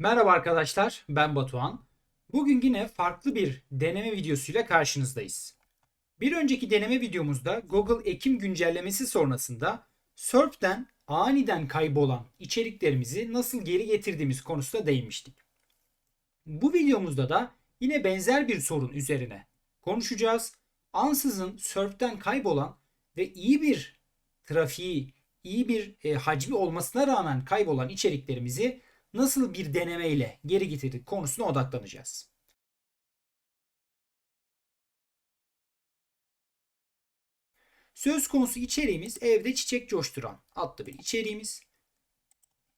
Merhaba arkadaşlar, ben Batuhan. Bugün yine farklı bir deneme videosuyla karşınızdayız. Bir önceki deneme videomuzda Google Ekim güncellemesi sonrasında SERP'ten aniden kaybolan içeriklerimizi nasıl geri getirdiğimiz konusunda değinmiştik. Bu videomuzda da yine benzer bir sorun üzerine konuşacağız. Ansızın SERP'ten kaybolan ve iyi bir trafiği, iyi bir e, hacmi olmasına rağmen kaybolan içeriklerimizi nasıl bir denemeyle geri getirdik konusuna odaklanacağız. Söz konusu içeriğimiz evde çiçek coşturan adlı bir içeriğimiz.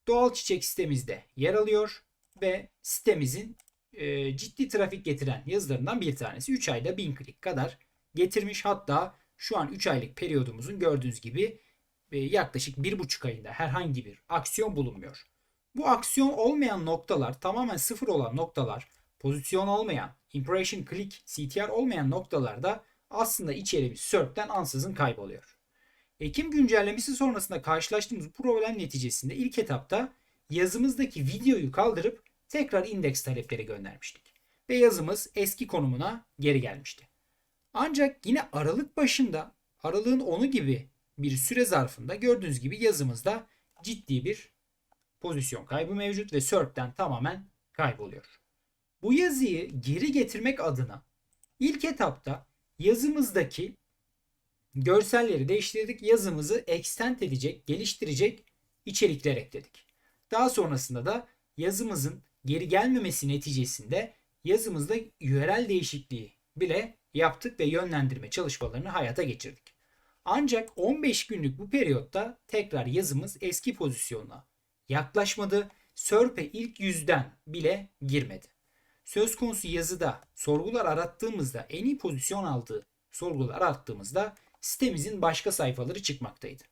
Doğal çiçek sitemizde yer alıyor ve sitemizin e, ciddi trafik getiren yazılarından bir tanesi. 3 ayda 1000 klik kadar getirmiş. Hatta şu an 3 aylık periyodumuzun gördüğünüz gibi e, yaklaşık 1,5 ayında herhangi bir aksiyon bulunmuyor. Bu aksiyon olmayan noktalar tamamen sıfır olan noktalar, pozisyon olmayan, impression click, CTR olmayan noktalarda aslında içeriğimiz SERP'ten ansızın kayboluyor. Ekim güncellemesi sonrasında karşılaştığımız problem neticesinde ilk etapta yazımızdaki videoyu kaldırıp tekrar indeks talepleri göndermiştik. Ve yazımız eski konumuna geri gelmişti. Ancak yine Aralık başında, Aralık'ın 10'u gibi bir süre zarfında gördüğünüz gibi yazımızda ciddi bir pozisyon kaybı mevcut ve SERP'ten tamamen kayboluyor. Bu yazıyı geri getirmek adına ilk etapta yazımızdaki görselleri değiştirdik. Yazımızı extend edecek, geliştirecek içerikler ekledik. Daha sonrasında da yazımızın geri gelmemesi neticesinde yazımızda URL değişikliği bile yaptık ve yönlendirme çalışmalarını hayata geçirdik. Ancak 15 günlük bu periyotta tekrar yazımız eski pozisyonuna yaklaşmadı. SERP'e ilk yüzden bile girmedi. Söz konusu yazıda sorgular arattığımızda en iyi pozisyon aldığı sorgular arattığımızda sitemizin başka sayfaları çıkmaktaydı.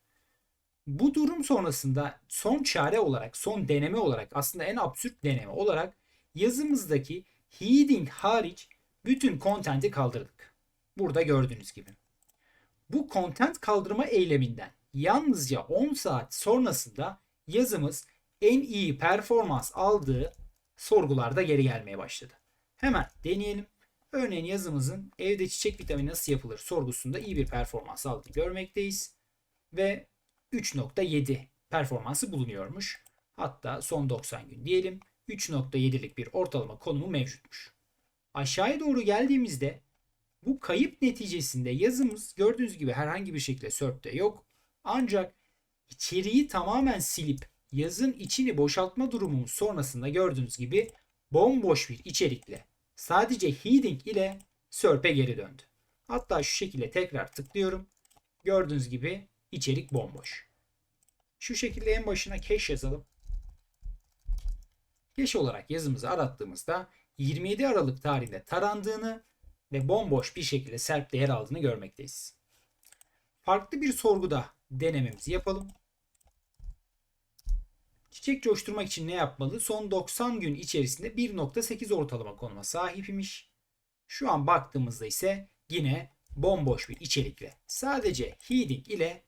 Bu durum sonrasında son çare olarak, son deneme olarak aslında en absürt deneme olarak yazımızdaki heading hariç bütün content'i kaldırdık. Burada gördüğünüz gibi. Bu content kaldırma eyleminden yalnızca 10 saat sonrasında yazımız en iyi performans aldığı sorgularda geri gelmeye başladı. Hemen deneyelim. Örneğin yazımızın evde çiçek vitamini nasıl yapılır sorgusunda iyi bir performans aldığını görmekteyiz. Ve 3.7 performansı bulunuyormuş. Hatta son 90 gün diyelim 3.7'lik bir ortalama konumu mevcutmuş. Aşağıya doğru geldiğimizde bu kayıp neticesinde yazımız gördüğünüz gibi herhangi bir şekilde SERP'te yok. Ancak içeriği tamamen silip yazın içini boşaltma durumumuz sonrasında gördüğünüz gibi bomboş bir içerikle sadece heading ile SERP'e geri döndü. Hatta şu şekilde tekrar tıklıyorum. Gördüğünüz gibi içerik bomboş. Şu şekilde en başına cache yazalım. Cache olarak yazımızı arattığımızda 27 Aralık tarihinde tarandığını ve bomboş bir şekilde SERP'te yer aldığını görmekteyiz. Farklı bir sorguda denememizi yapalım. Çiçek coşturmak için ne yapmalı? Son 90 gün içerisinde 1.8 ortalama konuma sahip imiş. Şu an baktığımızda ise yine bomboş bir içerikle sadece heading ile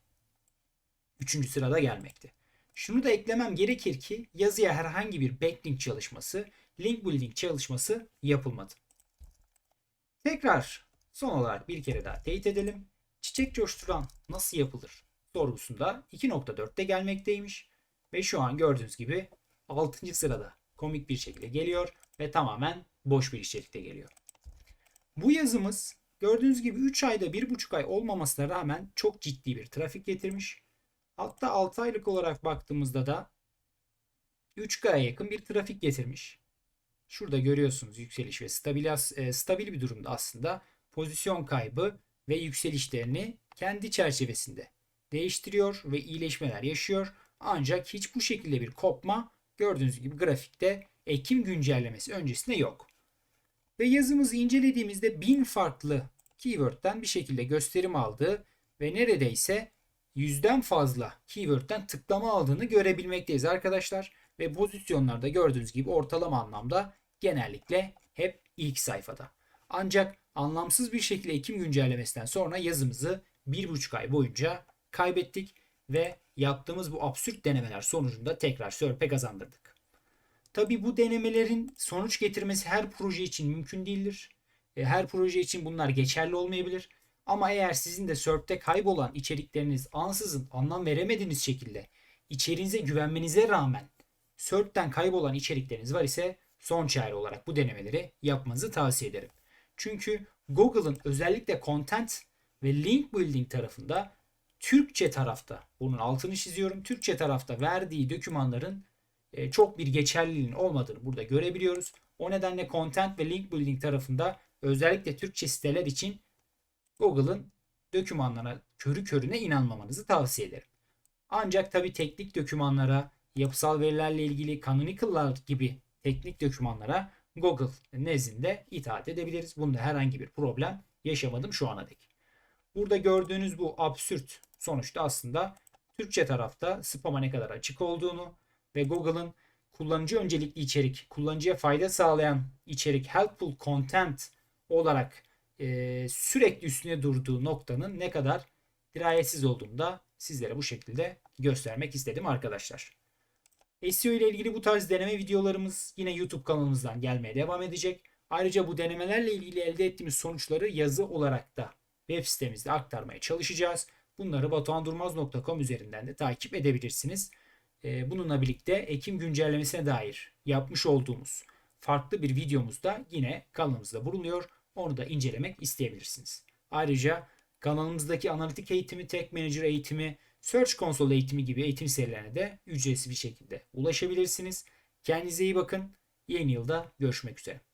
3. sırada gelmekte. Şunu da eklemem gerekir ki yazıya herhangi bir backlink çalışması, link building çalışması yapılmadı. Tekrar son olarak bir kere daha teyit edelim. Çiçek coşturan nasıl yapılır sorgusunda 2.4'te gelmekteymiş. Ve şu an gördüğünüz gibi 6. sırada komik bir şekilde geliyor ve tamamen boş bir içerikte geliyor. Bu yazımız gördüğünüz gibi 3 ayda 1,5 ay olmamasına rağmen çok ciddi bir trafik getirmiş. Hatta 6 aylık olarak baktığımızda da 3K'ya yakın bir trafik getirmiş. Şurada görüyorsunuz yükseliş ve stabil, e, stabil bir durumda aslında pozisyon kaybı ve yükselişlerini kendi çerçevesinde değiştiriyor ve iyileşmeler yaşıyor. Ancak hiç bu şekilde bir kopma gördüğünüz gibi grafikte Ekim güncellemesi öncesinde yok. Ve yazımızı incelediğimizde bin farklı keyword'den bir şekilde gösterim aldığı ve neredeyse yüzden fazla keyword'den tıklama aldığını görebilmekteyiz arkadaşlar. Ve pozisyonlarda gördüğünüz gibi ortalama anlamda genellikle hep ilk sayfada. Ancak anlamsız bir şekilde Ekim güncellemesinden sonra yazımızı bir buçuk ay boyunca kaybettik ve yaptığımız bu absürt denemeler sonucunda tekrar SERP'e kazandırdık. Tabi bu denemelerin sonuç getirmesi her proje için mümkün değildir. E, Her proje için bunlar geçerli olmayabilir. Ama eğer sizin de SERP'te kaybolan içerikleriniz ansızın anlam veremediğiniz şekilde içeriğinize güvenmenize rağmen SERP'ten kaybolan içerikleriniz var ise son çare olarak bu denemeleri yapmanızı tavsiye ederim. Çünkü Google'ın özellikle content ve link building tarafında Türkçe tarafta bunun altını çiziyorum. Türkçe tarafta verdiği dokümanların e, çok bir geçerliliğinin olmadığını burada görebiliyoruz. O nedenle content ve link building tarafında özellikle Türkçe siteler için Google'ın dokümanlarına körü körüne inanmamanızı tavsiye ederim. Ancak tabi teknik dokümanlara, yapısal verilerle ilgili canonical'lar gibi teknik dokümanlara Google nezdinde itaat edebiliriz. Bunda herhangi bir problem yaşamadım şu ana dek. Burada gördüğünüz bu absürt sonuçta aslında Türkçe tarafta spam'a ne kadar açık olduğunu ve Google'ın kullanıcı öncelikli içerik, kullanıcıya fayda sağlayan içerik, helpful content olarak e, sürekli üstüne durduğu noktanın ne kadar dirayetsiz olduğunu da sizlere bu şekilde göstermek istedim arkadaşlar. SEO ile ilgili bu tarz deneme videolarımız yine YouTube kanalımızdan gelmeye devam edecek. Ayrıca bu denemelerle ilgili elde ettiğimiz sonuçları yazı olarak da web sitemizde aktarmaya çalışacağız. Bunları batuhandurmaz.com üzerinden de takip edebilirsiniz. Ee, Bununla birlikte Ekim güncellemesine dair yapmış olduğumuz farklı bir videomuz da yine kanalımızda bulunuyor. Onu da incelemek isteyebilirsiniz. Ayrıca kanalımızdaki analitik eğitimi, Tech Manager eğitimi, Search Console eğitimi gibi eğitim serilerine de ücretsiz bir şekilde ulaşabilirsiniz. Kendinize iyi bakın. Yeni yılda görüşmek üzere.